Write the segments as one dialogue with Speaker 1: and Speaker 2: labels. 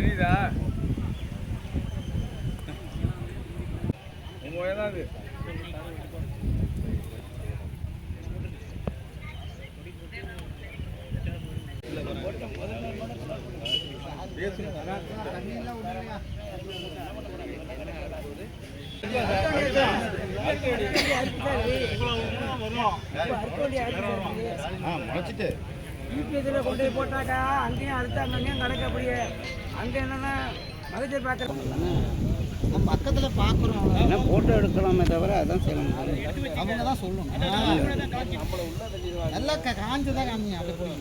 Speaker 1: தெரியுதா? உங்க வயதான் அது.
Speaker 2: முளைச்சிட்டு.
Speaker 3: யூபிஎஸ்சில் கொண்டு போய் போட்டாக்கா அங்கேயும் அடுத்து அங்கேயும் கிடக்கு அப்படியே. அங்கே என்னன்னா மகஜர் பார்க்குறோம்
Speaker 2: பக்கத்தில் பார்க்குறோம்
Speaker 3: என்ன ஃபோட்டோ எடுக்கலாமே தவிர அதான் செய்யணும்
Speaker 2: அவங்க தான் சொல்லணும் நல்லா காஞ்சு தான் காமிங்க அப்படி போய்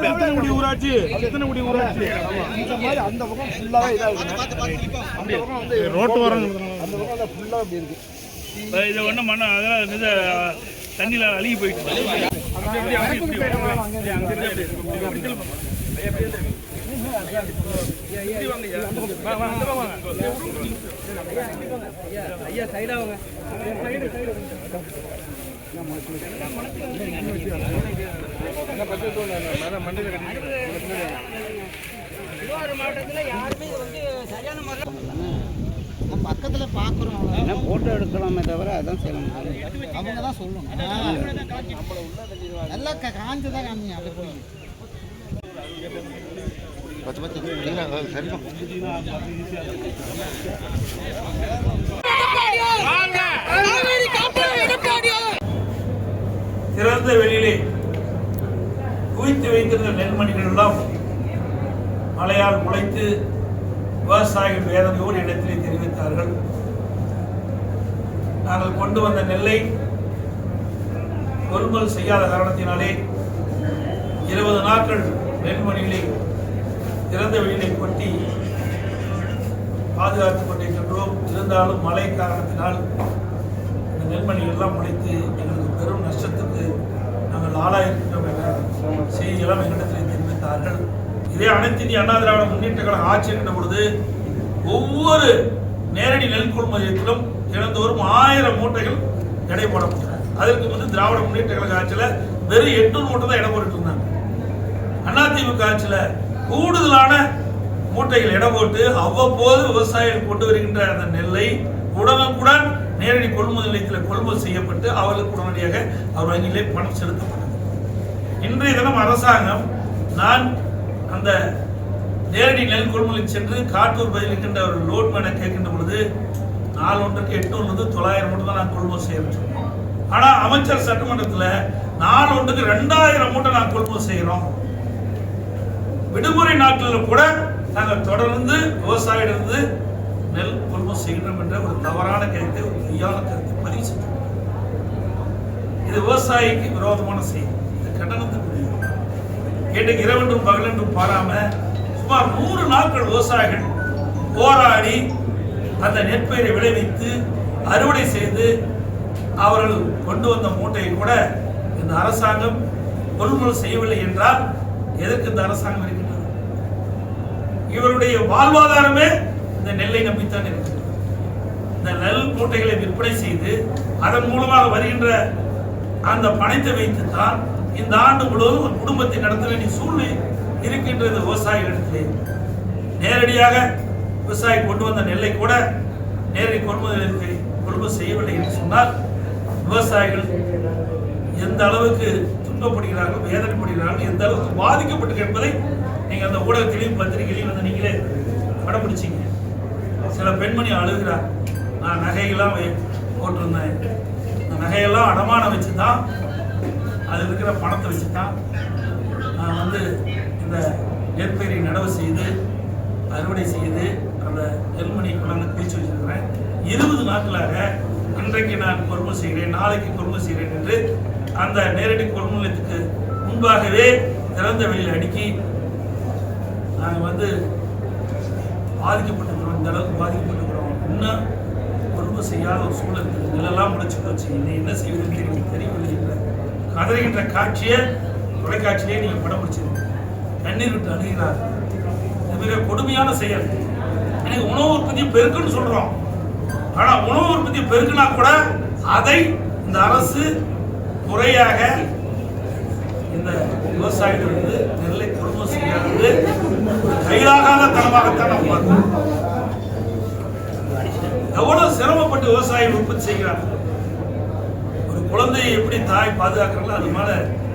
Speaker 1: சித்தனகுடி ஊராட்சி சித்தனகுடி ஊராட்சி இந்த மாதிரி அந்த பக்கம் ஃபுல்லாவே இதாகுது ரோட்டு வரம் அந்த பக்கம் ஃபுல்லாக அப்படி இருக்கு
Speaker 4: இது ஒன்றும் மண்ண அதெல்லாம் இது தண்ணியில் அழுகி போயிட்டு
Speaker 3: ஐயா சைடாக வாங்க திருவாரூர் மாவட்டத்தில் யாருமே வந்து சரியான முறையில்
Speaker 2: பக்கத்தில் பார்க்குறோம்
Speaker 3: என்ன ஃபோட்டோ எடுக்கலாமே தவிர அதான் செய்யலாம்
Speaker 2: அவங்க தான் சொல்லணும் நல்லா காஞ்சதான் காமிங்க அப்படி போய் பத்து பத்து சரி
Speaker 4: திறந்த வெளியிலே குவித்து வைத்திருந்த நெல்மணிகள் எல்லாம் மழையால் முளைத்து விவசாயிகள் வேதனையோடு இடத்திலே தெரிவித்தார்கள். நாங்கள் கொண்டு வந்த நெல்லை கொள்முதல் செய்யாத காரணத்தினாலே இருபது நாட்கள் நெல்மணிகளை திறந்த வெளியை கொட்டி பாதுகாத்துக் கொண்டிருக்கின்றோம். இருந்தாலும் மழை காரணத்தினால் இந்த நெல்மணிகள் எல்லாம் முளைத்து எங்களுக்கு பெரும் நஷ்டத்துக்கு நாங்கள் ஆளாயிருக்கின்றோம் என்ற செய்தியெல்லாம் எங்களிடத்தில் தெரிவித்தார்கள். இதே அனைத்து இந்திய அண்ணா திராவிட முன்னேற்ற கழகம் ஆட்சி என்ற பொழுது ஒவ்வொரு நேரடி நெல் கொள்முதலத்திலும் தினந்தோறும் ஆயிரம் மூட்டைகள் எடை போடப்பட்டது அதற்கு வந்து திராவிட முன்னேற்ற கழக ஆட்சியில் வெறும் எட்நூறு மூட்டை தான் இடம் போட்டுட்டு இருந்தாங்க. அதிமுக ஆட்சியில் கூடுதலான மூட்டைகள் இடம் போட்டு அவ்வப்போது விவசாயிகள் கொண்டு வருகின்ற அந்த நெல்லை உடனுக்குடன் நேரடி கொள்முதல் நிலையத்தில் கொள்முதல் செய்யப்பட்டு அவர்களுக்கு உடனடியாக அவர் வங்கியிலே பணம் செலுத்தப்பட்டது. இன்றைய தினம் அரசாங்கம் நான் அந்த நேரடி நெல் கொள்முதலுக்கு சென்று காட்டூர் பகுதியில் இருக்கின்ற ஒரு லோட் மேனை கேட்கின்ற பொழுது நாலு ஒன்றுக்கு எட்நூறுலேருந்து தொள்ளாயிரம் மூட்டை தான் நான் கொள்முதல் செய்யறோம் ஆனால் அமைச்சர் சட்டமன்றத்தில் நாலு ஒன்றுக்கு ரெண்டாயிரம் மூட்டை நான் கொள்முதல் செய்கிறோம் விடுமுறை நாட்களில் கூட நாங்கள் தொடர்ந்து விவசாயிலிருந்து நெல் குடும்பம் செய்கிறோம் என்ற ஒரு தவறான கருத்தை ஒரு பொய்யான கருத்தை பதிவு செஞ்சோம் இது விவசாயிக்கு விரோதமான செய்தி. இது கண்டனத்துக்குரியது இன்றைக்கு இரவென்றும் பகலென்றும் பாராம சுமார் நூறு நாட்கள் விவசாயிகள் போராடி அந்த நெற்பயிரை விளைவித்து அறுவடை செய்து அவர்கள் கொண்டு வந்த மூட்டையை கூட இந்த அரசாங்கம் கொள்முதல் செய்யவில்லை என்றால் எதற்கு இந்த அரசாங்கம் இவருடைய வாழ்வாதாரமே இந்த நெல்லை நம்பித்தான் இருக்கிறது இந்த நெல் மூட்டைகளை விற்பனை செய்து அதன் மூலமாக வருகின்ற அந்த பணத்தை வைத்து தான் இந்த ஆண்டு முழுவதும் ஒரு குடும்பத்தை நடத்த வேண்டிய சூழ்நிலை இருக்கின்றது விவசாயிகளிடத்திலே நேரடியாக விவசாயி கொண்டு வந்த நெல்லை கூட நேரடி கொள்முதலுக்கு கொள்முதல் செய்யவில்லை என்று சொன்னால் விவசாயிகள் எந்த அளவுக்கு துன்பப்படுகிறார்கள் வேதனைப்படுகிறார்கள் எந்த அளவுக்கு பாதிக்கப்பட்டு என்பதை நீங்கள் அந்த ஊடகத்திலையும் பத்திரிகையிலையும் நீங்களே படம் பிடிச்சிங்க சில பெண்மணி அழுகிறார் நான் நகையெல்லாம் வை- போட்டிருந்தேன். அந்த நகையெல்லாம் அடமானம் வச்சு தான் அது இருக்கிற பணத்தை வச்சு தான் நான் வந்து இந்த நெற்பயிரை நடவு செய்து அறுவடை செய்து அந்த நெல்மணி குழந்தை பிரித்து வச்சிருக்கிறேன். இருபது நாட்களாக இன்றைக்கு நான் கொள்முதல் செய்கிறேன் நாளைக்கு கொள்முதல் செய்கிறேன் என்று அந்த நேரடி கொள்முதலத்துக்கு முன்பாகவே திறந்த வெளியில் அடுக்கி நாங்கள் வந்து பாதிக்கப்பட்டிருக்கிறோம் இந்த அளவுக்கு பாதிக்கப்பட்டிருக்கிறோம் இன்னும் கொள்முதல் செய்யாத ஒரு சூழல் இருக்குது நிலெல்லாம் முளைச்சு போச்சு இனி என்ன செய்வதுன்னு தெரியல தெரியவில்லை என்ற கதறுகின்ற காட்சியை தொலைக்காட்சியிலே நீங்கள் படம் பிடிச்சிருக்கீங்க கண்ணீர் விட்டு அணுகிறார் இது மிக கொடுமையான செயல். எனக்கு உணவு உற்பத்தி பெருக்குன்னு சொல்கிறோம் ஆனால் உணவு உற்பத்தி பெருக்குனா கூட அதை இந்த அரசு முறையாக இந்த விவசாயிகளுக்கு நெல்லை கொடுமை செய்யாதது தனமாகத்தான் நம்ம பார்க்கிறோம் எவ்வளவு சிரமப்பட்டு விவசாயம் உற்பத்தி செய்கிறாங்க? ஒரு குழந்தையை எப்படி தாய் பாதுகாக்கிறாங்களோ அது மேல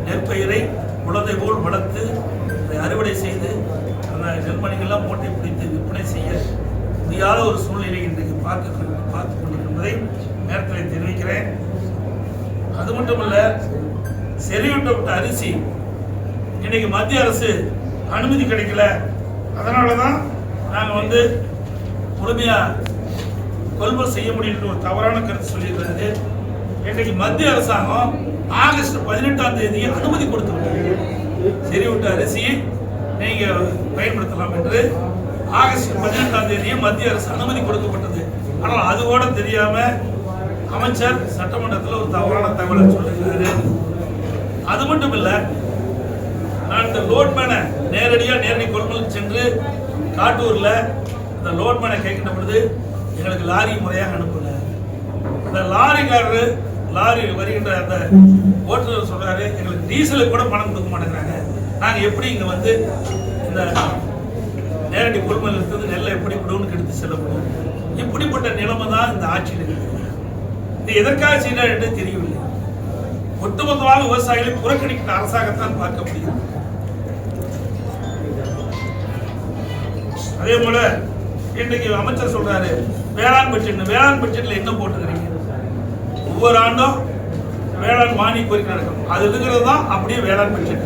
Speaker 4: நெற்பயிரை குழந்தை போல் வளர்த்து அதை அறுவடை செய்து அந்த நெல்மணிகள்லாம் மூட்டை பிடித்து விற்பனை செய்ய முடியாத ஒரு சூழ்நிலை இன்றைக்கு பார்க்க பார்த்து கொண்டிருப்பதை நேரத்தில் தெரிவிக்கிறேன். அது மட்டுமல்ல செறிவிட்டப்பட்ட அரிசி இன்னைக்கு மத்திய அரசு அனுமதி கிடைக்கல. அதனால தான் நாங்கள் வந்து முழுமையாக கொள்முதல் செய்ய முடியும்னு ஒரு தவறான கருத்து சொல்லியிருக்கிறது. இன்றைக்கு மத்திய அரசாங்கம் ஆகஸ்ட் பதினெட்டாம் தேதி அனுமதி கொடுத்து சரி விட்ட அரிசி நீங்கள் பயன்படுத்தலாம் என்று ஆகஸ்ட் பதினெட்டாம் தேதியும் மத்திய அரசு அனுமதி கொடுக்கப்பட்டது. ஆனால் அது கூட தெரியாம அமைச்சர் சட்டமன்றத்தில் ஒரு தவறான தகவலை சொல்லியிருக்காரு. அது மட்டும் இல்லை நான் இந்த லோட்மேனை நேரடியாக நேரடி கொள்முதல் சென்று காட்டூரில் இந்த லோட்மேனை கேட்கின்ற பொழுது எங்களுக்கு லாரி முறையாக அனுப்பல இந்த லாரிக்காரரு லாரி வருகின்ற அந்த ஓட்டுநர் சொல்கிறாரு எங்களுக்கு டீசலுக்கு கூட பணம் கொடுக்க மாட்டேங்கிறாங்க. நாங்கள் எப்படி இங்கே வந்து இந்த நேரடி கொள்முதல் இருக்கிறது நெல்லை எப்படி விடுவோம்னு எடுத்து செல்ல முடியும்? இப்படிப்பட்ட நிலைமை தான் இந்த ஆட்சியில் இருக்குது. இது எதற்காக செய்யறாரு என்று தெரியவில்லை. ஒட்டுமொத்தமாக விவசாயிகளை புறக்கணிக்கின்ற அரசாங்கத்தான் பார்க்க முடியும். அதே போல இன்றைக்கு அமைச்சர் சொல்றாரு வேளாண் பட்ஜெட் வேளாண் பட்ஜெட்ல என்ன போட்டுக்கிறீங்க? ஒவ்வொரு ஆண்டும் வேளாண் மானிய கோரிக்கை நடக்கும். அது இருக்கிறது தான் அப்படியே வேளாண் பட்ஜெட்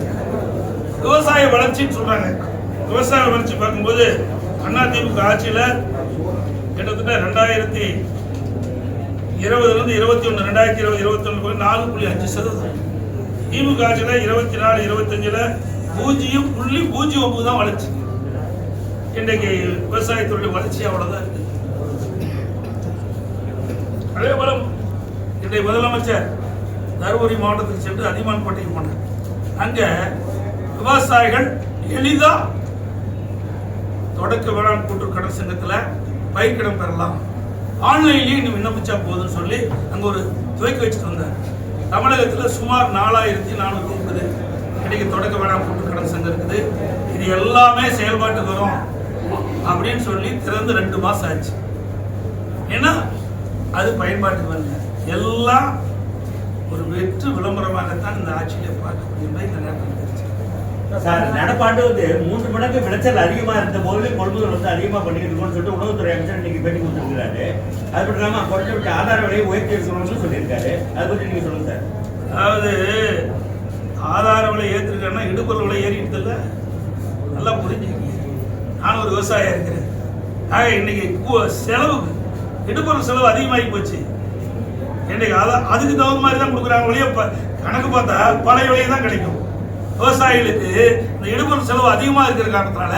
Speaker 4: விவசாய வளர்ச்சின்னு சொல்றாங்க. விவசாய வளர்ச்சி பார்க்கும்போது அதிமுக ஆட்சியில் கிட்டத்தட்ட ரெண்டாயிரத்தி இருபதுலேருந்து இருபத்தி ஒன்று ரெண்டாயிரத்தி இருபது இருபத்தி ஒன்று நாலு புள்ளி அஞ்சு சதவீதம். திமுக ஆட்சியில் இருபத்தி நாலு இருபத்தஞ்சில் பூஜ்ஜியம் புள்ளி பூஜ்ஜியம் ஒம்பது தான் வளர்ச்சி. இன்றைக்கு விவசாயத்துடைய வளர்ச்சி அவ்வளவுதான் இருக்கு. அதே போல இன்றைய முதலமைச்சர் தருமபுரி மாவட்டத்துக்கு சென்று அதிமான்பேட்டைக்கு போனார். அங்க விவசாயிகள் எளிதா தொடக்க வேளாண் கூட்டுறவு கடன் சங்கத்தில் பயிர்க்கடன் பெறலாம். ஆன்லைன்லேயே இன்னும் விண்ணப்பிச்சா போதும்னு சொல்லி அங்கே ஒரு துவக்கி வச்சுட்டு வந்தார். தமிழகத்தில் சுமார் நாலாயிரத்தி நானூத்தி இருக்குது இன்னைக்கு தொடக்க வேளாண் கூட்டுறவு கடன் சங்கம் இருக்குது. இது எல்லாமே செயல்பாட்டுக்கு வரும். அப்படின்னு சொல்லி திறந்து ரெண்டு மாசம் ஆச்சு. ஏன்னா அது பயன்பாட்டுக்கு வரல. எல்லாம் ஒரு வெற்று விளம்பரமாகத்தான் இந்த ஆட்சியிலே பார்க்க முடியும் இந்த நேரத்தில்.
Speaker 5: சார் நடப்பாண்டு வந்து மூன்று மடங்கு விளைச்சல் அதிகமா இருந்த போது கொள்முதல் வந்து அதிகமா பண்ணிட்டு இருக்கோம்னு சொல்லிட்டு உணவுத்துறை அமைச்சர் இன்னைக்கு பேட்டி கொடுத்துருக்காரு அது மட்டும் இல்லாம குறைஞ்சபட்ச ஆதார விலையை உயர்த்தி இருக்கணும்னு சொல்லியிருக்காரு. அதை பத்தி நீங்க சொல்லுங்க சார்.
Speaker 4: அதாவது ஆதார விலை ஏற்றிருக்கேன்னா இடுபொருள் விலை ஏறிடுது இல்ல நல்லா புரிஞ்சுக்கங்க. நான் ஒரு விவசாயியா இருக்கிறேன். ஆக இன்னைக்கு செலவு இடுபொருள் செலவு அதிகமாகி போச்சு. இன்னைக்கு அதான் அதுக்கு தகுந்த மாதிரி தான் கொடுக்குறாங்க ஒழிய ப- கணக்கு பார்த்தா பழைய விலையை தான் கிடைக்கும். விவசாயிகளுக்கு இந்த இடுபொருள் செலவு அதிகமாக இருக்கிற காரணத்தினால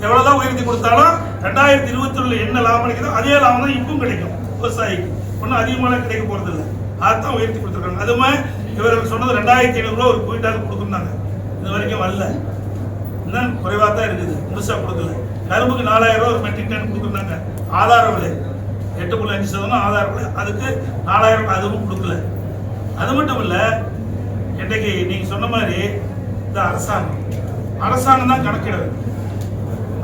Speaker 4: எவ்வளவுதான் உயர்த்தி கொடுத்தாலும் ரெண்டாயிரத்தி இருபத்தி ஒண்ணுல என்ன லாபம் கிடைக்குதோ அதே லாபம் தான் இப்பவும் கிடைக்கும் விவசாயிக்கு. ஒன்றும் அதிகமான கிடைக்க போகிறது இல்லை. அதான் உயர்த்தி கொடுத்துருக்காங்க. அதுவுமே இவர்கள் சொன்னது ரெண்டாயிரத்தி ஐநூறுரூவா ஒரு குவிண்டால் கொடுக்குறாங்க இது வரைக்கும் வரல. இன்னும் குறைவாக தான் இருக்குது. முழுசாக கொடுக்கல. கரும்புக்கு நாலாயிரம் ரூபாய் ஒரு மெட்ரிக் டன் கொடுக்குறாங்க ஆதார விலை எட்டு புள்ளி அஞ்சு சதவீதம் ஆதார விலை அதுக்கு நாலாயிரம் அதுவும் கொடுக்கல. அது மட்டும் இல்ல இன்றைக்கு நீங்க சொன்ன மாதிரி இந்த அரசாங்கம் அரசாங்கம் தான் கணக்கிடணும்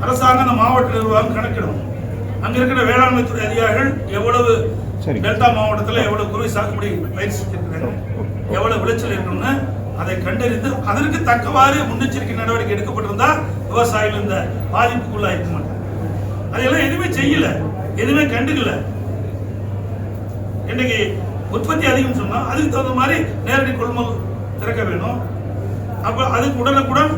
Speaker 4: அரசாங்கம் இந்த மாவட்ட நிர்வாகம் கணக்கிடும். அங்க இருக்கிற வேளாண்மை துறை அதிகாரிகள் எவ்வளவு. டெல்டா மாவட்டத்தில் எவ்வளவு குறுவை சாகுபடி செஞ்சிருக்கிறாங்க எவ்வளவு விளைச்சல் இருக்கணும்னு அதை கண்டறிந்து அதற்கு தக்கவாறு முன்னெச்சரிக்கை நடவடிக்கை எடுக்கப்பட்டிருந்தா விவசாயிகள் இந்த பாதிப்புக்குள்ளாயிருக்க மாட்டாங்க. அதெல்லாம் எதுவுமே செய்யல. எதுவுமே கண்டுக்கல. இன்னைக்கு உற்பத்தி அதிகம் சொன்னா அதுக்கு தகுந்த மாதிரி நேரடி கொள்முதல் திறக்க வேணும். அப்ப அதுக்கு உடனுக்குடன்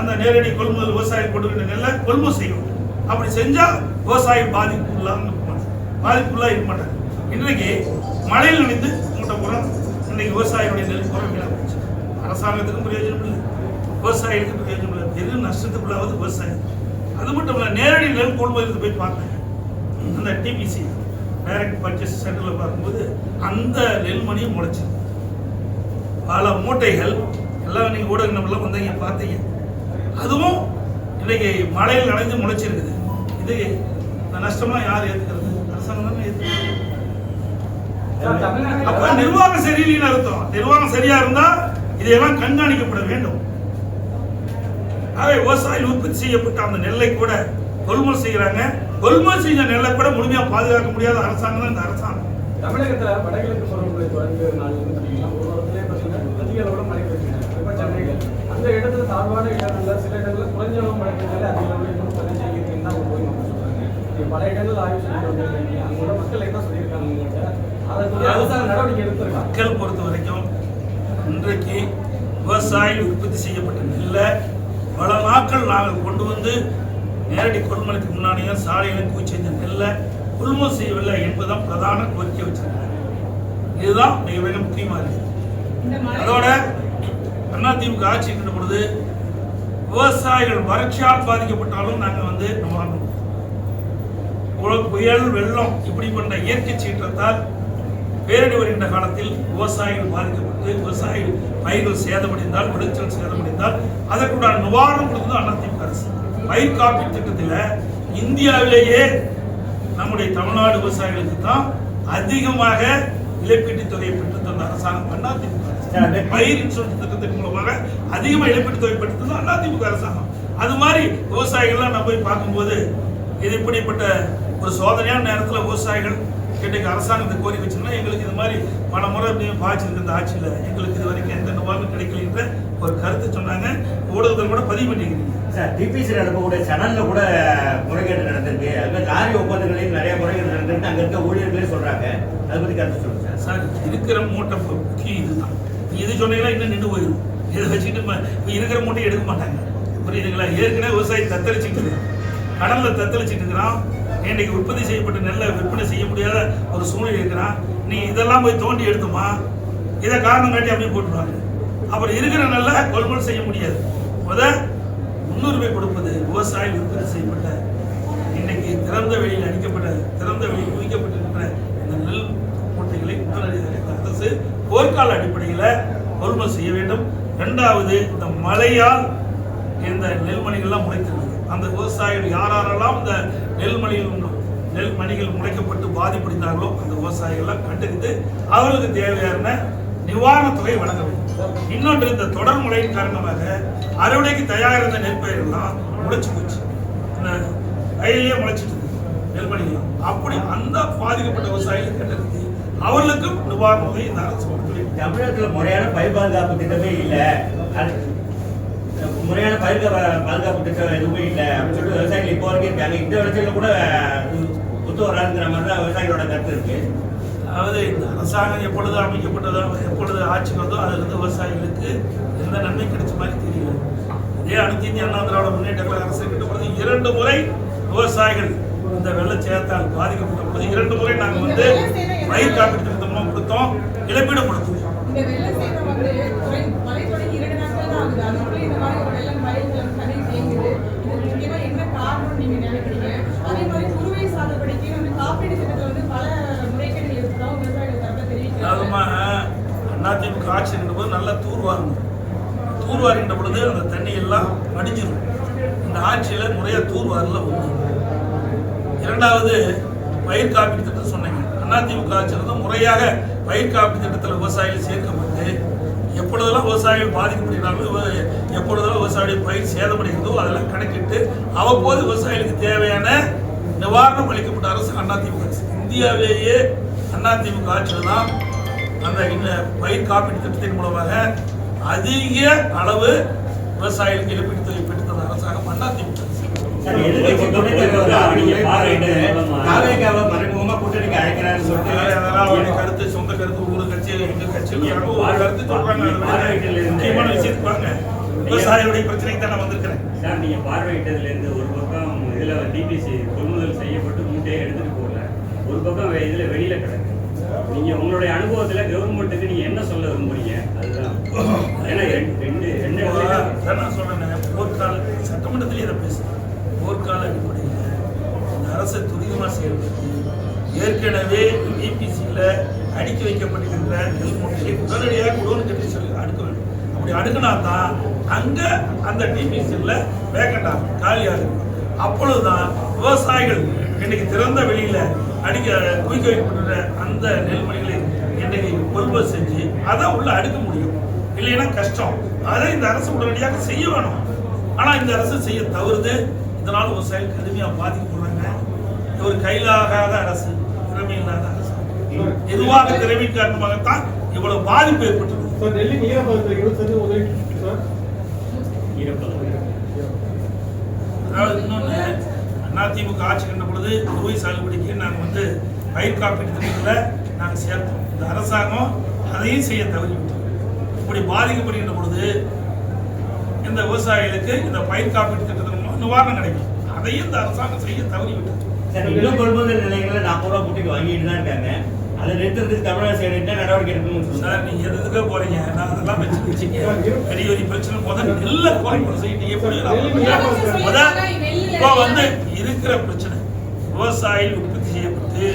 Speaker 4: அந்த நேரடி கொள்முதல் விவசாயம் கொடுக்கின்ற நெல்லை கொள்முதல் செய்யும் அப்படி செஞ்சா விவசாயி பாதிப்புள்ளாக பாதிப்புள்ளா இருக்க மாட்டாங்க. இன்றைக்கு மழையில் நினைந்து மூட்டை புறம் இன்னைக்கு விவசாயியுடைய நெல் புறம் அரசாங்கத்துக்கும் பிரயோஜனம் இல்லை. விவசாயிகளுக்கும் பிரயோஜனம் எது நஷ்டத்துக்குள்ளாவது விவசாயி அது மட்டும் இல்லை நேரடி நெல் கொள்முதலுக்கு போய் பார்த்தேன் அந்த டிபிசி டைரக்ட் பர்ச்சேஸ் சென்டரில் பார்க்கும்போது அந்த நெல்மணியும் முளைச்சு. பல மூட்டைகள் எல்லாம் நீங்க ஊடக நம்மளாம் வந்தீங்க பார்த்தீங்க. அதுவும் இன்னைக்கு மழையில் நனைஞ்சு முளைச்சிருக்குது. இது இந்த நஷ்டமா யார் ஏத்துக்கிறது? அரசாங்கம் தானே ஏத்துக்கிறது. அப்ப நிர்வாகம் சரியில்லைன்னு அர்த்தம். நிர்வாகம் சரியா இருந்தா இதையெல்லாம் கண்காணிக்கப்பட வேண்டும். ஆகவே விவசாயிகள் உற்பத்தி செய்யப்பட்ட அந்த நெல்லை கூட கொள்முதல் செய்யறாங்க. கொள்முதல் செஞ்ச நெல்லை கூட முழுமையா பாதுகாக்க முடியாத அரசாங்கம் தான் இந்த அரசாங்கம்.
Speaker 6: தமிழகத்துல வடகிழக்கு பருவமழை நாள் வந்து பாத்தீங்கன்னா ஒரு வாரத்திலே பாத்தீங்கன்னா அதிக அளவுல மழை பெய்யுது. குறிப்பா சென்னையில் அந்த இடத்துல தாழ்வான இடங்கள்ல சில இடங்கள்ல குறைஞ்ச அளவு மழை பெய்தாலே அதிக அளவுல இன்னும் பதினஞ்சு இருக்குன்னு தான் போய் நம்ம சொல்றாங்க நீங்க பல இடங்கள் ஆய்வு செஞ்சு வந்திருக்கீங்க. அங்க உள்ள மக்கள் என்ன சொல்லியிருக்காங்க உங்கள்கிட்ட அதற்கு அரசாங்க நடவடிக்கை எடுத்திருக்காங்க
Speaker 4: மக்கள் பொறுத்த வரைக்கும் இன்றைக்கு விவசாயிகள் உற்பத்தி செய்யப்பட்ட நெல்லை பல நாட்கள் நாங்கள் கொண்டு வந்து நேரடி கொள்முதலுக்கு முன்னாடியே சாலையில குவிச்சு செஞ்ச நெல்லை கொள்முதல் செய்யவில்லை என்பதுதான் பிரதான கோரிக்கை வச்சிருக்காங்க இதுதான் மிக மிக முக்கியமா இருக்கு. அதோட அதிமுக ஆட்சி இருக்கின்ற பொழுது விவசாயிகள் வறட்சியால் பாதிக்கப்பட்டாலும் நாங்கள் வந்து உல- புயல் வெள்ளம் இப்படி கொண்ட இயற்கை சீற்றத்தால் பேரடி வருகின்ற காலத்தில் விவசாயிகள் பாதிக்கப்பட்டு விவசாயிகள் பயிர்கள் சேதமடைந்தால் விளைச்சல் சேதமடைந்தால் அதற்குண்டான நிவாரணம் கொடுத்தது அதிமுக அரசு. பயிர் காப்பீட்டு திட்டத்தில் இந்தியாவிலேயே நம்முடைய தமிழ்நாடு விவசாயிகளுக்கு தான் அதிகமாக இழப்பீட்டுத் தொகையை பெற்று தந்த அரசாங்கம் அதிமுக அரசு. பயிர் இன்சூரன்ஸ் திட்டத்தின் மூலமாக அதிகமாக இழப்பீட்டுத் தொகை பெற்றது அதிமுக அரசாங்கம். அது மாதிரி விவசாயிகள்லாம் நான் போய் பார்க்கும்போது இது இப்படிப்பட்ட ஒரு சோதனையான நேரத்தில் விவசாயிகள் இன்றைக்கு அரசாங்கத்தை கோரி வச்சுன்னா எங்களுக்கு இது மாதிரி பல முறை அப்படியே பாய்ச்சிருக்கு இந்த ஆட்சியில். எங்களுக்கு இது வரைக்கும் எந்த நிவாரணம் கிடைக்கலன்ற ஒரு கருத்து சொன்னாங்க. ஊடகத்தில் கூட பதிவு பண்ணிக்கிறீங்க.
Speaker 5: சார் டிபிசி நடக்கக்கூடிய சனல்ல கூட முறைகேடு நடந்திருக்கு. அங்க லாரி ஒப்பந்தங்களையும் நிறைய முறைகேடு நடந்திருக்கு. அங்க இருக்க ஊழியர்களே சொல்றாங்க. அதை பத்தி கருத்து சொல்லுங்க சார்.
Speaker 4: இருக்கிற மூட்டை முக்கியம் இதுதான். இது சொன்னீங்கன்னா இன்னும் நின்று போயிடும் இதை இப்ப இருக்கிற மூட்டையை எடுக்க மாட்டாங்க. புரியுதுங்களா? ஏற்கனவே விவசாயி தத்தளிச்சுட்டு கடல்ல தத்தளிச்சுட்டு இருக்கிறான். இன்னைக்கு உற்பத்தி செய்யப்பட்ட நெல்லை விற்பனை செய்ய முடியாத ஒரு சூழ்நிலை இருக்கிறான் நீ இதெல்லாம் போய் தோண்டி எடுத்துமா? இதை காரணம் காட்டி அப்படியே போட்டுருவாங்க. அப்புறம் இருக்கிற நெல்லை கொள்முதல் செய்ய முடியாது. முத முன்னுரிமை கொடுப்பது விவசாய உற்பத்தி செய்யப்பட்ட இன்னைக்கு திறந்த வெளியில் அடிக்கப்பட்ட திறந்த வெளியில் குவிக்கப்பட்டிருக்கிற இந்த நெல் மூட்டைகளை உடனடியாக அரசு போர்க்கால அடிப்படையில் கொள்முதல் செய்ய வேண்டும். ரெண்டாவது இந்த மழையால் இந்த நெல்மணிகள்லாம் முளைத்திருந்தது. அந்த விவசாயிகள் யாரெல்லாம் இந்த நெல்மணிகள் நெல் மணிகள் முளைக்கப்பட்டு பாதிப்படைந்தார்களோ அந்த விவசாயிகள்லாம் கண்டறிந்து அவர்களுக்கு தேவையான நிவாரணத் தொகை வழங்க வேண்டும். இன்னொன்று இந்த தொடர் மழையின் காரணமாக அறுவடைக்கு தயாராக இருந்த நெற்பயிர்கள்லாம் முளைச்சு போச்சு. வயலே முளைச்சிட்டு நெல்மணிகள் அப்படி அந்த பாதிக்கப்பட்ட விவசாயிகள் கண்டறிந்து அவர்களுக்கும் நிவாரண உதவி இந்த அரசு
Speaker 5: தமிழகத்தில் முறையான பயிர் பாதுகாப்பு திட்டமே இல்லை. முறையான பயிர் கா- பாதுகாப்பு திட்டம் எதுவுமே இல்ல அப்படின்னு சொல்லிட்டு விவசாயிகள் இப்போ வரைக்கும் இருக்காங்க. இந்த விளைச்சல கூட ஒத்து வராதுங்கிற மாதிரி தான் விவசாயிகளோட கருத்து இருக்கு.
Speaker 4: அதாவது இந்த அரசாங்கம் எப்பொழுது அமைக்கப்பட்டதோ எப்பொழுது ஆட்சி வந்தோ அதிலிருந்து விவசாயிகளுக்கு எந்த நன்மை கிடைச்ச மாதிரி தெரியல இதே அனைத்து இந்திய அண்ணா திராவிட முன்னேற்ற கழக அரசு இருக்கின்ற பொழுது இரண்டு முறை விவசாயிகள் இந்த வெள்ளச்சேதத்தால் பாதிக்கப்பட்ட பொழுது இரண்டு முறை நாங்கள் வந்து பயிர் காப்பீட்டு திட்டம் மூலம் கொடுத்தோம். இழப்பீடு கொடுத்தோம்
Speaker 7: இந்த வெள்ள சேதம் வந்து குறை- மழை தொடங்கி இரண்டு நாட்கள் தான் ஆகுது அதுக்குள்ள இந்த மாதிரி ஒரு வெள்ளம் மழைகள் தண்ணீர் தேங்குது இதுக்கு முக்கியமா என்ன காரணம் நீங்க நினைக்கிறீங்க அதே மாதிரி குறுவை சாகுபடிக்கு வந்து காப்பீடு திட்டத்துல வந்து பல முறைகேடுகள் இருக்கிறோம் விவசாயிகள் தரப்ப தெரிவிக்கிறாங்க
Speaker 4: அதுமா அதிமுக ஆட்சி இருக்கின்ற போது நல்லா தூர்வாருங்க. தூர்வாருகின்ற பொழுது அந்த தண்ணி எல்லாம் அடிஞ்சிடும் இந்த ஆட்சியில் முறையாக தூர்வாரில் ஒன்று இரண்டாவது பயிர் காப்பீட்டு திட்டம் சொன்னீங்க. அதிமுக ஆட்சியில் முறையாக பயிர் காப்பீட்டு திட்டத்தில் விவசாயிகள் சேர்க்கப்பட்டு எப்பொழுதெல்லாம் விவசாயிகள் பாதிக்கப்படுகிறார்களோ எப்பொழுதெல்லாம் விவசாயிய பயிர் சேதமடைகிறதோ அதெல்லாம் கணக்கிட்டு அவ்வப்போது விவசாயிகளுக்கு தேவையான நிவாரணம் அளிக்கப்பட்ட அரசு அதிமுக அரசு இந்தியாவிலேயே அதிமுக ஆட்சியில் தான் அந்த பயிர் காப்பீட்டு திட்டத்தின் மூலமாக அதிக அளவு விவசாயிகளுக்கு இழப்பீட்டு தொகை பெற்று தந்த அரசாங்கம் அவருடைய
Speaker 5: சொல்லிட்டு
Speaker 4: கருத்து சொந்த கருத்து ஒரு கட்சி எங்க கட்சியில் ஒரு கருத்து சொல்றாங்க. முக்கியமான விஷயத்துக்கு வாங்க விவசாயிகளுடைய பிரச்சனைக்கு தான் நான் வந்திருக்கிறேன்.
Speaker 8: சார் நீங்க பார்வையிட்டதுல இருந்து ஒரு பக்கம் இதுல டிபிசி கொள்முதல் செய்யப்பட்டு மூட்டையை எடுத்துட்டு போகல. ஒரு பக்கம் இதுல வெளியில கிடக்கு. நீங்க உங்களுடைய அனுபவத்துல கவர்மெண்ட்டுக்கு நீங்க என்ன சொல்ல விரும்புறீங்க? அதுதான். ஏன்னா ரெண்டு ரெண்டு
Speaker 4: நான் சொல்றேன் போர்க்கால சட்டமன்றத்திலே இதை பேசுறேன். போர்க்கால அடிப்படையில் இந்த அரசை துரிதமாக செயல்படுத்தி ஏற்கனவே பிபிசியில் அடுக்கி வைக்கப்பட்டிருக்கிற நெல் மூட்டையை உடனடியாக குடோன் கட்டி சொல்லி அப்படி அடுக்கினா தான் அங்க அந்த டிபிசியில் வேக்கண்ட் ஆகும் காலியாகும். அப்பொழுதுதான் விவசாயிகள் இன்னைக்கு திறந்த வெளியில அடிக்க குவிக்க வைக்கப்பட்ட அந்த நெல்மணிகளை இன்னைக்கு கொள்முதல் செஞ்சு அதை உள்ள அடுக்க முடியும். இல்லைன்னா கஷ்டம். அதை இந்த அரசு உடனடியாக செய்ய வேணும். ஆனா இந்த அரசு செய்ய தவறுது. இதனால விவசாயிகள் கடுமையா பாதிக்கப்படுறாங்க. இது ஒரு கையிலாகாத அரசு திறமை இல்லாத அரசு. எதுவாக திறமை காரணமாகத்தான் இவ்வளவு பாதிப்பு ஏற்பட்டது
Speaker 6: சார் டெல்லி ஈரப்பதத்தில் உதவி சார்.
Speaker 4: அதாவது இன்னொன்று அதிமுக ஆட்சி கண்ட பொழுது குறுவை சாகுபடிக்கு நாங்கள் வந்து பயிர் காப்பீட்டு திட்டத்தில் நாங்கள் சேர்த்தோம். இந்த அரசாங்கம் அதையும் செய்ய தவறிவிட்டோம் இப்படி பாதிக்கப்படுகின்ற பொழுது இந்த விவசாயிகளுக்கு இந்த பயிர் காப்பீட்டு திட்டத்தின் நிவாரணம் கிடைக்கும். அதையும் இந்த அரசாங்கம் செய்ய தவறிவிட்டது
Speaker 5: இன்னும் கொள்முதல் நிலையங்களில் நாற்பது ரூபா கூட்டிட்டு வாங்கிட்டு தான் இருக்காங்க. அதை நிறுத்துறதுக்கு தமிழக அரசு என்ன நடவடிக்கை எடுக்கணும்னு சொல்லுங்க.
Speaker 4: சார் நீங்க எதுக்கு போறீங்க? நான் அதெல்லாம் வச்சு வச்சுங்க பெரிய பெரிய பிரச்சனை. முதல்ல எல்லாம் குறைப்பு செய்யிட்டு எப்படி? முதல் இப்போ வந்து இருக்கிற பிரச்சனை. விவசாயிகள் உற்பத்தி செய்யப்பட்டு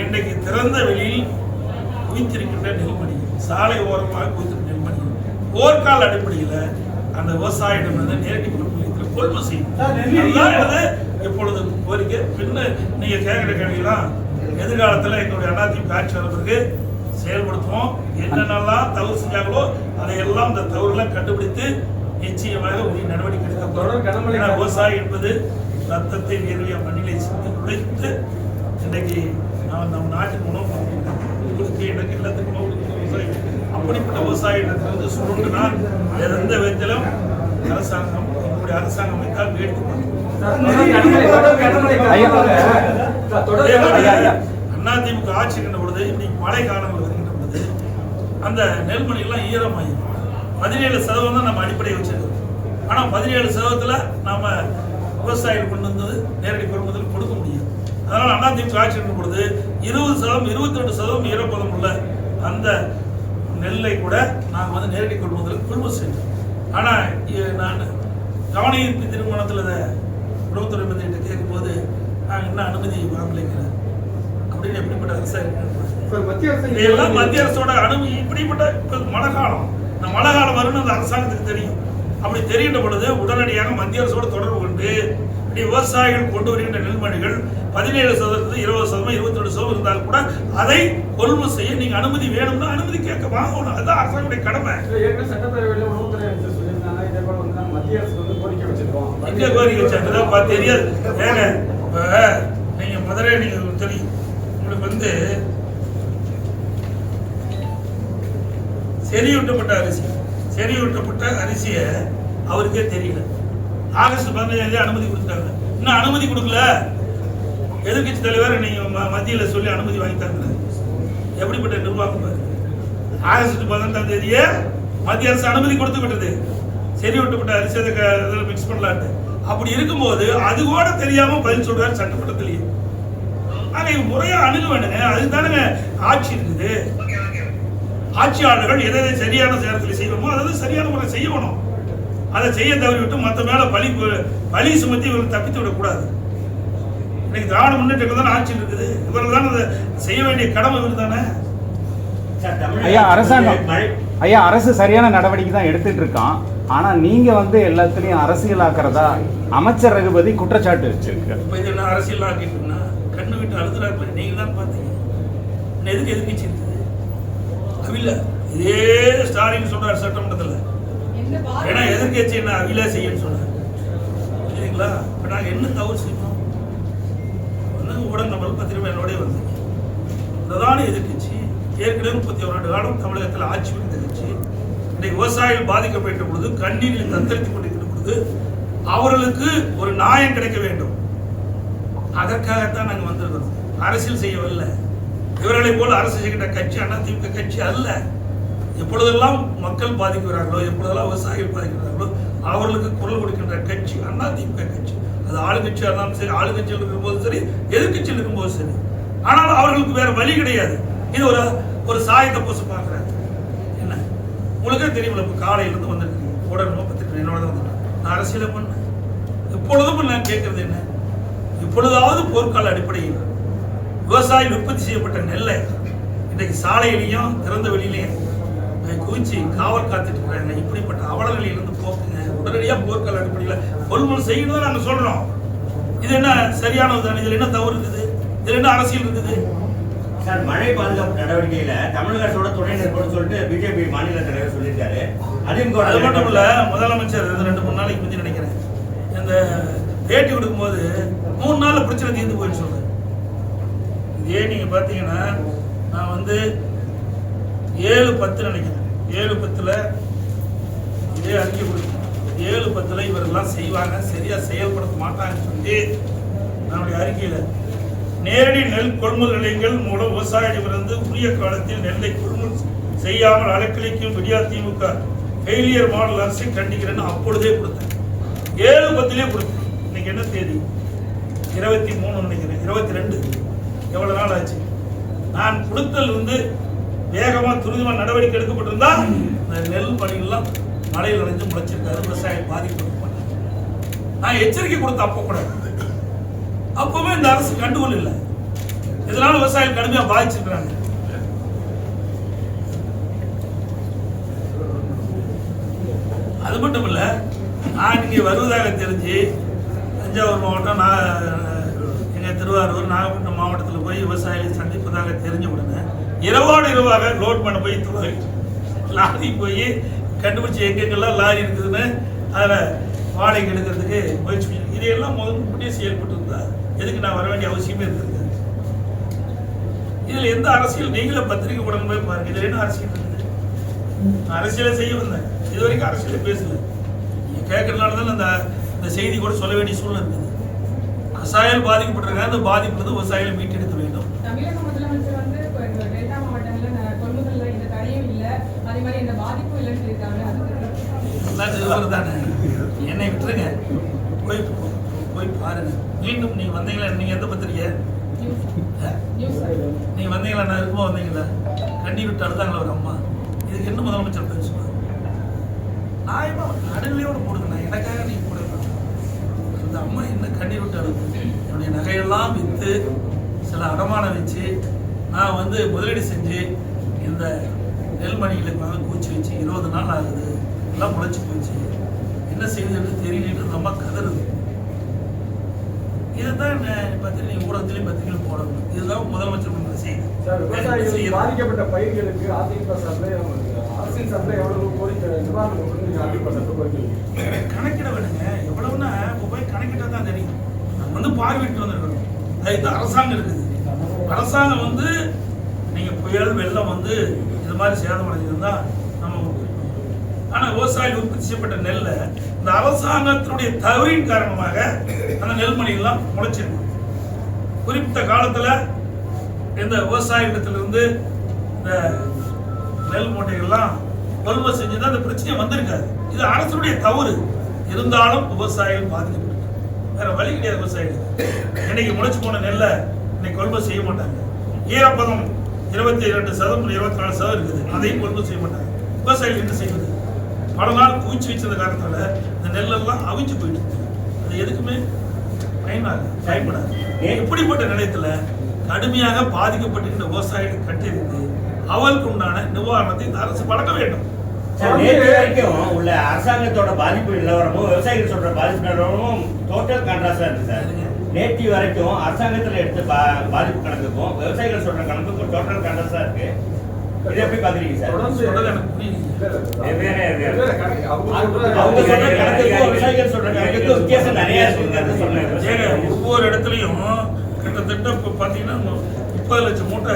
Speaker 4: இன்றைக்கு திறந்த வெளியில் குவித்திருக்கின்ற நெல்மணி சாலை ஓரமாக குவித்திருக்கிற நெல்மணி. போர்க்கால அடிப்படையில் அந்த விவசாயிடம் வந்து நேரடி கொள்முதல் கொள்முதல் செய்யும். இப்பொழுது கோரிக்கை? பின்ன நீங்க கேட்கிற கேள்விலாம் எதிர்காலத்தில் எங்களுடைய அதிமுக ஆட்சி பிறகு செயல்படுத்துவோம். என்னென்னலாம் தவறு செஞ்சாங்களோ அதையெல்லாம் இந்த தவறுலாம் கண்டுபிடித்து நிச்சயமாக உரிய நடவடிக்கை
Speaker 6: தொடர் கனமழை
Speaker 4: எடுக்கப்படும் ஏன்னா விவசாயி என்பது ரத்தத்தை வேர்வையா மண்ணிலை சிந்தி உழைத்து இன்றைக்கு நாம் நம் நாட்டின் உணவு. உங்களுக்கு எனக்கு எல்லாத்துக்கும் உணவு கொடுக்கிற விவசாயி அப்படிப்பட்ட விவசாயிடத்திலிருந்து சுருண்டுனால் எந்த விதத்திலும் அரசாங்கம் நம்முடைய அரசாங்கம் வைத்தால் வேடிக்கை பார்க்கும் அதிமுக ஆட்சி கண்ட பொழுது இன்னைக்கு மழை காலங்கள் வருகின்ற பொழுது அந்த நெல்மணி எல்லாம் ஈரமாயிரும். பதினேழு சதவீதம் தான் நம்ம அடிப்படையை வச்சிருக்கோம். ஆனா பதினேழு சதவீதத்துல நாம விவசாயிகள் கொண்டு வந்தது நேரடி கொள்முதல் கொடுக்க முடியாது. அதனால அதிமுக ஆட்சி கண்ட பொழுது இருபது சதவீதம் இருபத்தி ரெண்டு சதவீதம் ஈரப்பதம் உள்ள அந்த நெல்லை கூட நாங்கள் வந்து நேரடி கொள்முதல் கொள்முதல் செஞ்சோம் ஆனா இ- நான் கவன ஈர்ப்பு திருமணத்தில் உணவுத்துறை மந்திரிகிட்ட கேட்கும்போது நாங்கள் இன்னும் அனுமதி வாங்கலைங்கிறேன். அப்படின்னு எப்படிப்பட்ட அரசாங்கம்
Speaker 6: சார் மத்திய அரசு
Speaker 4: மத்திய அரசோட அனுமதி இப்படிப்பட்ட இப்ப மழை காலம். இந்த மழை காலம் வரும்னு அந்த அரசாங்கத்துக்கு தெரியும். அப்படி தெரிகின்ற பொழுது உடனடியாக மத்திய அரசோட தொடர்பு கொண்டு இப்படி விவசாயிகள் கொண்டு வருகின்ற நெல்மணிகள் பதினேழு சதவீதம் இருபது சதவீதம் இருபத்தி ரெண்டு சதவீதம் இருந்தால் கூட அதை கொள்முதல் செய்ய நீங்க அனுமதி வேணும்னா அனுமதி கேட்க வாங்கணும். அதுதான் அரசாங்கத்துடைய கடமை.
Speaker 6: சட்டப்பேரவையில் உணவுத்துறை அமைச்சர் சொல்லியிருந்தாங்க. இதே போல வந்து மத்திய அரசு வந்து கோரிக்கை வச்சிருக்கோம்.
Speaker 4: எங்க கோரிக்கை வச்சாங்க தெரியாது. ஏங்க நீங்க மதுரை நீங்க தெரியும். உங்களுக்கு வந்து செறியூட்டப்பட்ட அரிசி. செறியூட்டப்பட்ட அரிசியை அவருக்கே தெரியல. ஆகஸ்ட் பதினஞ்சாம் தேதி அனுமதி கொடுத்துட்டாங்க இன்னும் அனுமதி கொடுக்கல. எதிர்கட்சி தலைவர் நீங்கள் ம- சொல்லி அனுமதி வாங்கி எப்படிப்பட்ட நிர்வாகம் ஆகஸ்ட் பதினெட்டாம் தேதியே மத்திய அரசு அனுமதி கொடுத்து விட்டது சரி விட்டுப்பட்ட அரிசி அதை க- இதில் மிக்ஸ் பண்ணலான்னு அப்படி இருக்கும்போது அது கூட தெரியாம பதில் சொல்றாரு சட்டமன்றத்திலேயே. ஆனால் முறையாக அணுக வேண்டுங்க அதுதானுங்க ஆட்சி இருக்குது. ஆட்சியாளர்கள் எதை எதை சரியான நேரத்தில் செய்யணுமோ அதை சரியான முறை செய்யணும். அதை செய்ய தவறிவிட்டு மற்ற மேல பழி பழி சுமத்தி இவர்கள் தப்பித்து விடக்கூடாது. இன்னைக்கு திராவிட முன்னேற்ற தான் ஆட்சி இருக்குது. இவர்கள் தான் அதை செய்ய வேண்டிய கடமை இவர் தானே?
Speaker 9: ஐயா
Speaker 5: அரசு
Speaker 9: அரசாங்கம். ஐயா அரசு சரியான நடவடிக்கை தான் எடுத்துட்டு இருக்கான். ஆனா நீங்க வந்து எல்லாத்துலயும் அரசியலாக்குறதா அமைச்சர் ரகுபதி குற்றச்சாட்டு வச்சிருக்காரு.
Speaker 4: இப்போ இது என்ன அரசியல் ஆக்கிட்டுனா கண்ணு விட்டு அழுதுறாரு நீங்க தான் பார்த்தீங்க. இன்னும் எதுக்கு இருக்குது அவில. இதே ஸ்டாலின் சொல்றாரு சட்டமன்றத்தில்? ஏன்னா எதிர்க்கட்சி என்ன அவில செய்யன்னு சொன்னார். புரியுதுங்களா? இப்போ நாங்கள் என்ன தவறு செய்யணும்? வந்து ஊடக நம்பர் பத்திரிகை என்னோடய வந்தீங்க பிரதான எதிர்க்கட்சி ஏற்கனவே முப்பத்தி ஒரு ஆண்டு காலம் தமிழகத்தில் ஆட்சி புரிந்த கட்சி இன்றைக்கு விவசாயிகள் பாதிக்கப்பட்ட பொழுது கண்ணீரில் தத்தளித்துக் கொண்டிருக்கிற பொழுது அவர்களுக்கு ஒரு நியாயம் கிடைக்க வேண்டும். அதற்காகத்தான் நாங்கள் வந்திருக்கிறோம். அரசியல் செய்யவில்லை. இவர்களை போல அரசு செய்கின்ற கட்சி அதிமுக கட்சி அல்ல. எப்பொழுதெல்லாம் மக்கள் பாதிக்கிறார்களோ எப்பொழுதெல்லாம் விவசாயிகள் பாதிக்கிறார்களோ அவர்களுக்கு குரல் கொடுக்கின்ற கட்சி அதிமுக கட்சி. அது ஆளுங்கட்சியாக இருந்தாலும் சரி ஆளுங்கட்சியில் இருக்கும்போது சரி எதிர்கட்சியில் இருக்கும்போது சரி. ஆனால் அவர்களுக்கு வேற வழி கிடையாது. இது ஒரு ஒரு சாயத்தை பூச பார்க்குறாங்க என்ன? உங்களுக்கே தெரியும்ல இப்போ காலையிலேருந்து வந்திருக்கீங்க. உடனே பத்திரிக்கை என்னோட தான் வந்துட்டேன் நான் அரசியலை பண்ணேன். இப்பொழுதும் நான் கேட்கறது என்ன? இப்பொழுதாவது போர்க்கால அடிப்படையில் விவசாயம் உற்பத்தி செய்யப்பட்ட நெல்லை இன்றைக்கு சாலையிலையும் திறந்த வெளியிலையும் குவிச்சு காவல் காத்துட்டு இருக்காங்க இப்படிப்பட்ட அவல நிலையிலிருந்து போக்குங்க. உடனடியாக போர்க்கால அடிப்படையில் கொள்முதல் செய்யணும் நாங்கள் சொல்கிறோம் இது என்ன சரியானது தானே? இதில் என்ன தவறு இருக்குது? இதில் என்ன அரசியல் இருக்குது?
Speaker 5: சார் மழை பாதுகாப்பு நடவடிக்கையில தமிழக அரசோட துணை நிற்போம்னு சொல்லிட்டு பிஜேபி மாநில தலைவர் சொல்லியிருக்காரு. அதிமுக
Speaker 4: அது மட்டும் இல்ல முதலமைச்சர் இது ரெண்டு மூணு நாளைக்கு முந்தி நினைக்கிறேன். இந்த பேட்டி கொடுக்கும்போது மூணு நாள்ல பிரச்சனை தீர்ந்து போயிடுச்சு சொல்றேன் இதே நீங்கள் பார்த்தீங்கன்னா நான் வந்து ஏழு பத்து நினைக்கிறேன். ஏழு பத்தில் இதே அறிக்கை கொடுக்கணும். ஏழு பத்தில் இவரெல்லாம் செய்வாங்க சரியாக செயல்படுத்த மாட்டாங்கன்னு சொல்லி நம்முடைய அறிக்கையில் நேரடி நெல் கொள்முதல் நிலையங்கள் மூலம் விவசாயிகளிடமிருந்து உரிய காலத்தில் நெல்லை கொள்முதல் செய்யாமல் அலைக்கழிக்கும் விடியா திமுக ஃபெயிலியர் மாடல் அரசை கண்டிக்கிறேன்னு அப்பொழுதே கொடுத்தேன். ஏழு பத்திலே கொடுத்தேன். இன்னைக்கு என்ன தேதி? இருபத்தி மூணு நினைக்கிறேன். இருபத்தி ரெண்டு. எவ்வளவு நாள் ஆச்சு? நான் கொடுத்தல் வந்து வேகமா துரிதமா நடவடிக்கை எடுக்கப்பட்டிருந்தா இந்த நெல் பணிகள்லாம் மழையில் நனைஞ்சு முளைச்சிருக்காரு விவசாயம் பாதிப்பு நான் எச்சரிக்கை கொடுத்த அப்போ கூட. அப்பவுமே இந்த அரசு கண்டுகொள்ள இல்லை இதனால விவசாயம் கடுமையா பாதிச்சிருக்கிறாங்க. அது மட்டும் இல்லை நான் இங்கே வருவதாக தெரிஞ்சு தஞ்சாவூர் மாவட்டம் நான் நாங்கள் திருவாரூர் நாகப்பட்டினம் மாவட்டத்தில் போய் விவசாயிகளை சந்திப்பதாக தெரிஞ்ச உடனே இரவோடு இரவாக லோட் பண்ண போய் துறை லாரி போய் கண்டுபிடிச்சி எங்கெங்கெல்லாம் லாரி இருக்குதுன்னு அதில் வாடகை எடுக்கிறதுக்கு முயற்சி பண்ணி இதையெல்லாம் முதல் முன்னே செயல்பட்டு இருந்தா எதுக்கு நான் வர வேண்டிய அவசியமே இருந்திருக்கு இதில் எந்த அரசியல் நீங்களே பத்திரிகை உடனே போய் பாருங்க. இதில் என்ன அரசியல் இருக்குது? நான் அரசியலை செய்ய வந்தேன். இது வரைக்கும் அரசியலை பேசல. நீங்கள் கேட்கறதுனால தான் அந்த இந்த செய்தி கூட சொல்ல வேண்டிய சூழ்நிலை இருக்குது விவசாயிகள் பாதிக்கப்பட்டிருக்காங்க. அந்த பாதிப்பு விவசாயிகளை மீட்டெடுக்க வேண்டும்.
Speaker 7: தமிழக முதலமைச்சர் வந்து டெல்டா மாவட்டங்கள்ல ந- கொள்முதல்ல இந்த தடையும் இல்ல. அதே மாதிரி இந்த பாதிப்பும் இல்லைன்னு சொல்லியிருக்காங்க.
Speaker 4: என்னை விட்டுருங்க. போய் போய் பாருங்க. மீண்டும் நீங்க வந்தீங்களா? நீங்க எந்த பத்திரிக்கை நீங்க வந்தீங்களா? நான் இருக்கும்போது வந்தீங்களா? கண்ணீர் விட்டு அழுதாங்களா ஒரு அம்மா? இதுக்கு என்ன முதலமைச்சர் பேசுவார்? நியாயமா நடுநிலையோட போடுங்க. நான் எனக்காக நீங்க போடுங்க அந்த அம்மா என்ன கண்ணீர் விட்டு அழுது. என்னுடைய நகையெல்லாம் விற்று சில அடமானம் வச்சு நான் வந்து முதலீடு செஞ்சு இந்த நெல்மணிகளுக்கு வந்து கூச்சி வச்சு இருபது நாள் ஆகுது. எல்லாம் முளைச்சி போச்சு. என்ன செய்யுதுன்னு தெரியலன்னு அந்த அம்மா கதறுது இதுதான் பத்திரிகை ஊடகத்திலையும் பத்திரிகையிலும் போடணும். இதுதான் முதலமைச்சர் பண்ற செய்தி?
Speaker 6: பாதிக்கப்பட்ட பயிர்களுக்கு அதிமுக சார்பில் அரசின் சார்பில் எவ்வளவு கோரிக்கை வைக்கிறீங்க?
Speaker 4: கணக்கிட வேணுங்க. போய் கணக்கிட்டா தான் தெரியும். நம்ம வந்து பார்வையிட்டு வந்திருக்கணும் அதுக்கு அரசாங்கம் இருக்குது. அரசாங்கம் வந்து நீங்க புயல் வெள்ளம் வந்து இது மாதிரி சேதம் அடைஞ்சிருந்தா நம்ம ஆனால் ஆனா விவசாயிகள் உற்பத்தி செய்யப்பட்ட நெல்லை இந்த அரசாங்கத்தினுடைய தவறின் காரணமாக அந்த நெல்மணிகள்லாம் முளைச்சிருக்கு குறிப்பிட்ட காலத்துல இந்த விவசாயிடத்திலிருந்து இந்த நெல் மூட்டைகள்லாம் கொள்முதல் செஞ்சு தான் இந்த பிரச்சனை வந்திருக்காது. இது அரசுடைய தவறு. இருந்தாலும் விவசாயிகள் பாதிக்கப்பட்டு வேற வழி கிடையாது விவசாயிகள் இன்னைக்கு முளைச்சு போன நெல்லை இன்னைக்கு கொள்முதல் செய்ய மாட்டாங்க. ஈரப்பதம் இருபத்தி இரண்டு சதம் இருபத்தி நாலு சதம் இருக்குது. அதையும் கொள்முதல் செய்ய மாட்டாங்க. விவசாயிகள் என்ன செய்வது? பல நாள் குவிச்சு வச்சது காரணத்தால இந்த நெல்லெல்லாம் அவிஞ்சு போயிட்டு அது எதுக்குமே பயனாக பயன்படாது. இப்படிப்பட்ட நிலையத்துல கடுமையாக பாதிக்கப்பட்டிருக்கிற விவசாயிகள் கட்டியிருந்து அவருக்கு உண்டான நிவாரணத்தை இந்த அரசு வழங்க வேண்டும்.
Speaker 5: நேற்று வரைக்கும் உள்ள அரசாங்கத்தோட பாதிப்பு நிலவரமும் விவசாயிகள் சொல்ற பாதிப்பு நிலவரமும் டோட்டல் கான்ட்ராஸ்டா இருக்கு சார். நேற்று வரைக்கும் அரசாங்கத்துல எடுத்த பா- பாதிப்பு கணக்குக்கும் விவசாயிகள் சொல்ற கணக்குக்கும் டோட்டல் கான்ட்ராஸ்டா இருக்கு. இதை எப்படி பாக்குறீங்க சார்.
Speaker 6: அவங்க சொல்ற
Speaker 5: கணக்குக்கும் விவசாயிகள் சொல்ற கணக்குக்கும் வித்தியாசம் நிறைய இருக்குங்கிறத சொன்னேன்.
Speaker 4: ஒவ்வொரு இடத்துலையும் கிட்டத்தட்ட இப்போ பார்த்தீங்கன்னா முப்பது லட்சம் மூட்டை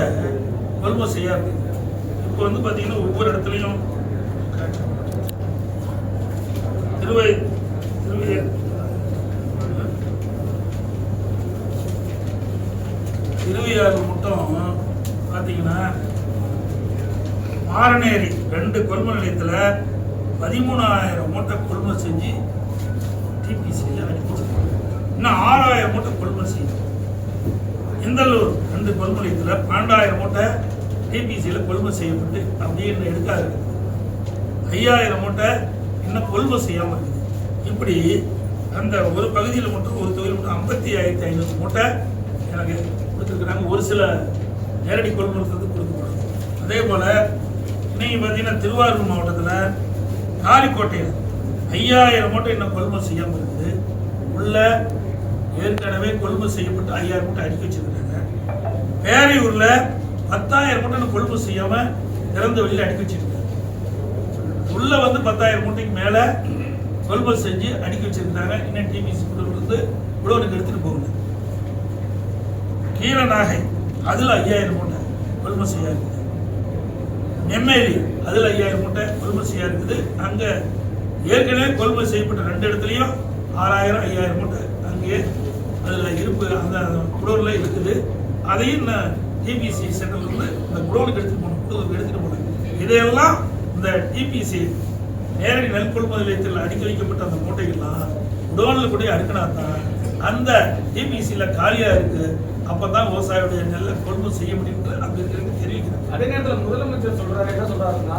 Speaker 4: கொள்முதல் செய்யாது இப்போ வந்து பார்த்தீங்கன்னா ஒவ்வொரு இடத்துலையும் திருவை திருவை திருவையாறு மட்டும் பார்த்தீங்கன்னா மாரநேரி ரெண்டு கொள்முதல் நிலையத்தில் பதிமூணாயிரம் மூட்டை கொள்முதல் செஞ்சு டிபிசியில் அனுப்பிச்சிருக்காங்க இன்னும் ஆறாயிரம் மூட்டை கொள்முதல் செய்யணும். இந்தலூர் ரெண்டு கொள்முதல் நிலையத்தில் பன்னெண்டாயிரம் மூட்டை டிபிசியில் கொள்முதல் செய்யப்பட்டு அப்படின்னு எடுக்காது. ஐயாயிரம் மூட்டை இன்னும் கொள்முதல் செய்யாமல் இருக்குது? இப்படி அந்த ஒரு பகுதியில் மட்டும் ஒரு தொகுதியில் மட்டும் ஐம்பத்தி ஆயிரத்தி ஐநூறு மூட்டை எனக்கு கொடுத்துருக்குறாங்க. ஒரு சில நேரடி கொள்முதலுக்கு கொடுக்கப்படும். அதே போல் இன்னைக்கு பார்த்தீங்கன்னா திருவாரூர் மாவட்டத்தில் காலிக்கோட்டையில் ஐயாயிரம் மூட்டை இன்னும் கொள்முதல் செய்யாமல் இருக்குது. உள்ள ஏற்கனவே கொள்முதல் செய்யப்பட்டு ஐயாயிரம் மூட்டை அடுக்கி வச்சிருக்காங்க பேரையூரில் பத்தாயிரம் மூட்டை இன்னும் கொள்முதல் செய்யாமல் திறந்த வெளியில் அடுக்கி வச்சுருக்காங்க. உள்ள வந்து பத்தாயிரம் மூட்டைக்கு மேலே கொள்முதல் செஞ்சு அடுக்கி வச்சிருந்தாங்க இன்னும் டிபிசி இவ்வளோ உழவனுக்கு எடுத்துகிட்டு போகுது கீழ நாகை அதில் ஐயாயிரம் மூட்டை கொள்முதல் செய்யா இருக்குது. நெம்மேலி அதில் ஐயாயிரம் மூட்டை கொள்முதல் செய்யா இருக்குது. அங்கே ஏற்கனவே கொள்முதல் செய்யப்பட்ட ரெண்டு இடத்துலையும் ஆறாயிரம் ஐயாயிரம் மூட்டை அங்கே அதில் இருப்பு அந்த குடோரில் இருக்குது. அதையும் டிபிசி சென்டர்லேருந்து அந்த குடோனுக்கு எடுத்துகிட்டு போகணும். குடோனுக்கு எடுத்துகிட்டு போனேன் இதையெல்லாம் இந்த டிபிசி நேரடி நெல் கொள்முதல் நிலையத்தில் அடுக்கி வைக்கப்பட்ட அந்த மூட்டைகள்லாம் குடோனில் கூட அடுக்கினா தான் அந்த டிபிசியில் காலியாக இருக்குது அப்போ தான் விவசாயியுடைய நெல்லை கொள்முதல் செய்ய முடியும்னு அங்கே இருக்கிறவங்க
Speaker 6: அதே நேரத்தில் முதலமைச்சர் சொல்கிறாரு என்ன சொல்கிறாருன்னா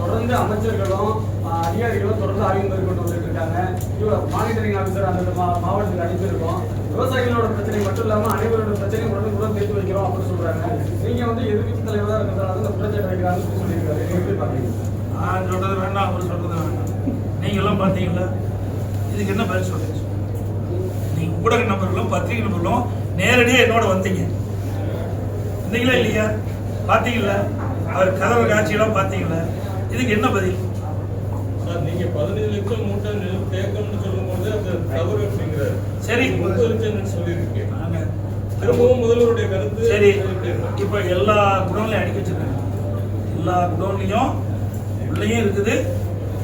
Speaker 6: தொடர்ந்து அமைச்சர்களும் அதிகாரிகளும் தொடர்ந்து ஆய்வு மேற்கொண்டு வந்துட்டு இருக்காங்க இவ்வளவு மானிட்டரிங் ஆஃபீஸர் அந்த மா- மாவட்டத்துக்கு அனுப்பியிருக்கோம். விவசாயிகளோட பிரச்சனை மட்டும் இல்லாமல் அனைவரோட பிரச்சனையும் உடனே கூட தீர்த்து வைக்கிறோம் அப்படின்னு சொல்கிறாங்க நீங்கள் வந்து எதிர்கட்சி தலைவராக இருக்கிறதால அந்த குற்றச்சாட்டு வைக்கிறாங்கன்னு சொல்லியிருக்காரு. எப்படி பாக்குறீங்க?
Speaker 4: நான் சொல்றது வேண்டாம் அவர் சொல்றது வேண்டாம். நீங்கெல்லாம் பார்த்தீங்களா இதுக்கு என்ன பதில் சொல்றீங்க? நீங்க ஊடக நபர்களும் பத்திரிகை நபர்களும் நேரடியாக என்னோட வந்தீங்க. வந்தீங்களா இல்லையா? பார்த்தீங்களா அவர் கதவு காட்சியெல்லாம் பார்த்தீங்களா இதுக்கு என்ன பதில்?
Speaker 10: சார் நீங்க பதினஞ்சு லட்சம் மூட்டை நெல் தேக்கம்னு சொல்லும்போது அது தவறு அப்படிங்கிறாரு.
Speaker 4: சரி.
Speaker 10: முப்பது லட்சம் சொல்லியிருக்கேன் திரும்பவும் முதல்வருடைய கருத்து
Speaker 4: சரி? இப்போ எல்லா குடோன்லையும் அடிக்க வச்சிருக்காங்க. எல்லா குடோன்லையும் உள்ளேயும் இருக்குது.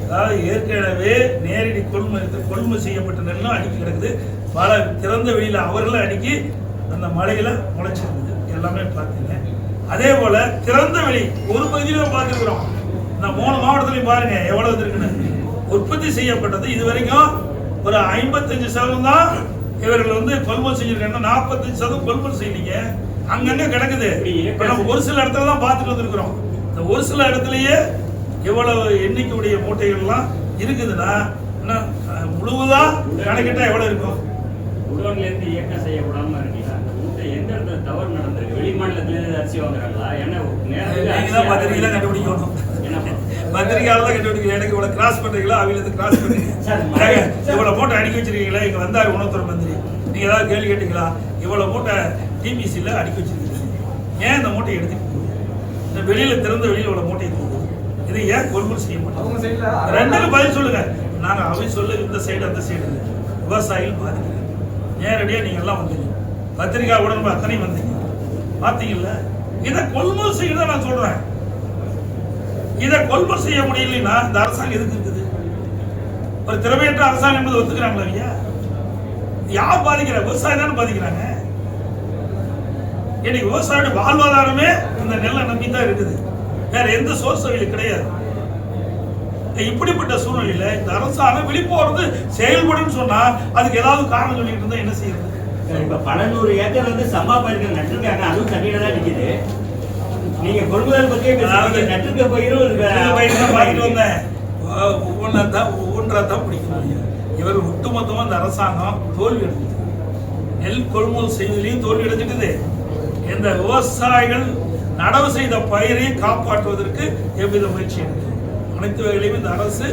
Speaker 4: அதாவது ஏற்கனவே நேரடி கொள்முதல் கொள்முதல் செய்யப்பட்ட நெல்லும் அடுக்கி கிடக்குது. பல திறந்த வெளியில் அவர்களும் அடுக்கி அந்த மலையில முளைச்சிருக்குது. எல்லாமே பார்த்தீங்க. அதே போல திறந்த வெளி ஒரு பகுதியில பார்த்துருக்குறோம். இந்த மூணு மாவட்டத்திலையும் பாருங்க எவ்வளவு இருக்குன்னு. உற்பத்தி செய்யப்பட்டது இது வரைக்கும் ஒரு ஐம்பத்தஞ்சு சதவீதம் தான் இவர்கள் வந்து கொள்முதல் செஞ்சிருக்காங்க. நாற்பத்தஞ்சு சதவீதம் கொள்முதல் செய்யலீங்க. அங்கங்க கிடக்குது. ஒரு சில இடத்துல தான் பார்த்துட்டு வந்திருக்கிறோம். இந்த ஒரு சில இடத்துலயே எவ்வளவு எண்ணிக்கையுடைய மூட்டைகள்லாம் இருக்குதுன்னா என்ன, முழுவதா கணக்கிட்டா எவ்வளவு இருக்கும்?
Speaker 8: உடன்ல இருந்து இயக்கம் செய்யப்படாம இருக்குல்ல இந்த எந்த இடத்துல தவறு நடந்திருக்கு? வெளி மாநிலத்துல இருந்து அரிசி வாங்குறாங்களா? ஏன்னா
Speaker 4: நீங்க தான் பத்திரிகையில
Speaker 8: அரிசி
Speaker 4: கண்டுபிடிக்கணும்
Speaker 8: என்ன
Speaker 4: பத்திரிகையால தான் கண்டுபிடிக்கல எனக்கு இவ்வளவு கிராஸ் பண்றீங்களா? அவங்க இருந்து கிராஸ் பண்றீங்க. இவ்வளவு மூட்டை அடுக்கி வச்சிருக்கீங்களா? இங்க வந்தாரு உணவுத்துறை மந்திரி. நீங்க ஏதாவது கேள்வி கேட்டீங்களா? இவ்வளவு மூட்டை டிபிசில அடுக்கி வச்சிருக்கீங்க. ஏன் இந்த மூட்டையை? இந்த வெளியில திறந்த வெளியில இவ்வளவு மூட்டை இதை ஏன் கொள்முதல் செய்ய மாட்டோம்? ரெண்டுக்கு பதில் சொல்லுங்க. நாங்க அவை சொல்ல இந்த சைடு அந்த சைடு விவசாயிகள் பாதிக்கிறாங்க நேரடியா நீங்க எல்லாம் வந்தீங்க. பத்திரிகா உடன்பு அத்தனை வந்தீங்க. பாத்தீங்கல்ல? இதை கொள்முதல் செய்யறத நான் சொல்றேன். இதை கொள்முதல் செய்ய முடியலைன்னா இந்த அரசாங்கம் எதுக்கு இருக்குது? ஒரு திறமையற்ற அரசாங்கம் என்பது ஒத்துக்கிறாங்களா ஐயா யார் பாதிக்கிற? விவசாயம் தானே பாதிக்கிறாங்க. இன்னைக்கு விவசாயியோட வாழ்வாதாரமே இந்த நெல்லை நம்பி தான் இருக்குது. வேற எந்த சோர்ஸ் வழியில் கிடையாது. இப்படிப்பட்ட சூழ்நிலையில இந்த அரசாங்கம் விழிப்போறது செயல்படும் சொன்னா அதுக்கு ஏதாவது காரணம் சொல்லிட்டு இருந்தா என்ன செய்யறது?
Speaker 5: சார், இப்ப பல நூறு ஏக்கர் வந்து சம்பா பயிர்கள் நட்டிருக்காங்க அதுவும் தண்ணியில தான் நிக்குது. நீங்க கொள்முதல் பத்தியே பேசுறீங்க நட்டிருக்க பயிரும் இருக்கு.
Speaker 4: பாக்கிட்டு வந்தேன் ஒவ்வொன்றா தான் ஒவ்வொன்றா தான் பிடிக்க முடியும். இவர் ஒட்டுமொத்தமா இந்த அரசாங்கம் தோல்வி அடைஞ்சது. நெல் கொள்முதல் செய்வதிலையும் தோல்வி அடைஞ்சிட்டது இந்த விவசாயிகள் நடவு செய்த பயிரை காப்பாற்றுவதற்கு எவ்வித முயற்சி எடுக்கல அனைத்து வகையிலையும் இந்த அரசு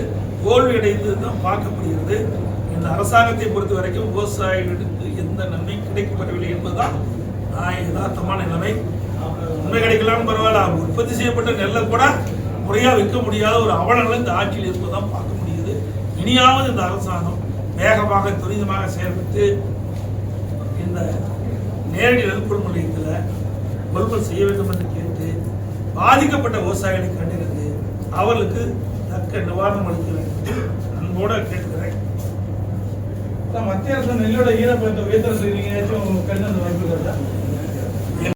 Speaker 4: தோல்வியடைந்தது தான் பார்க்கப்படுகிறது. இந்த அரசாங்கத்தை பொறுத்த வரைக்கும் விவசாயிகளுக்கு எந்த நன்மை கிடைக்கப்படவில்லை என்பதுதான் நான் யதார்த்தமான நிலைமை. உண்மை கிடைக்கலாம்னு பரவாயில்ல உற்பத்தி செய்யப்பட்ட நெல்லை கூட முறையாக விற்க முடியாத ஒரு அவலங்கள் இந்த ஆட்சியில் இருப்பதான் பார்க்க முடியுது. இனியாவது இந்த அரசாங்கம் வேகமாக துரிதமாக செயல்பட்டு இந்த நேரடி நெல் கொள்முதல் கொள்முதல் செய்ய வேண்டும் என்று பாதிக்கப்பட்ட விவசாயிகளை கண்டிருந்து அவர்களுக்கு தக்க நிவாரணம் அளிக்க வேண்டும் அன்போட கேட்கிறேன்.
Speaker 1: மத்திய அரசு நெல்லோட ஈரப்பதத்தை உயர்த்த செய்றீங்க ஏதாச்சும் கடிதம் வாய்ப்பு இருக்கா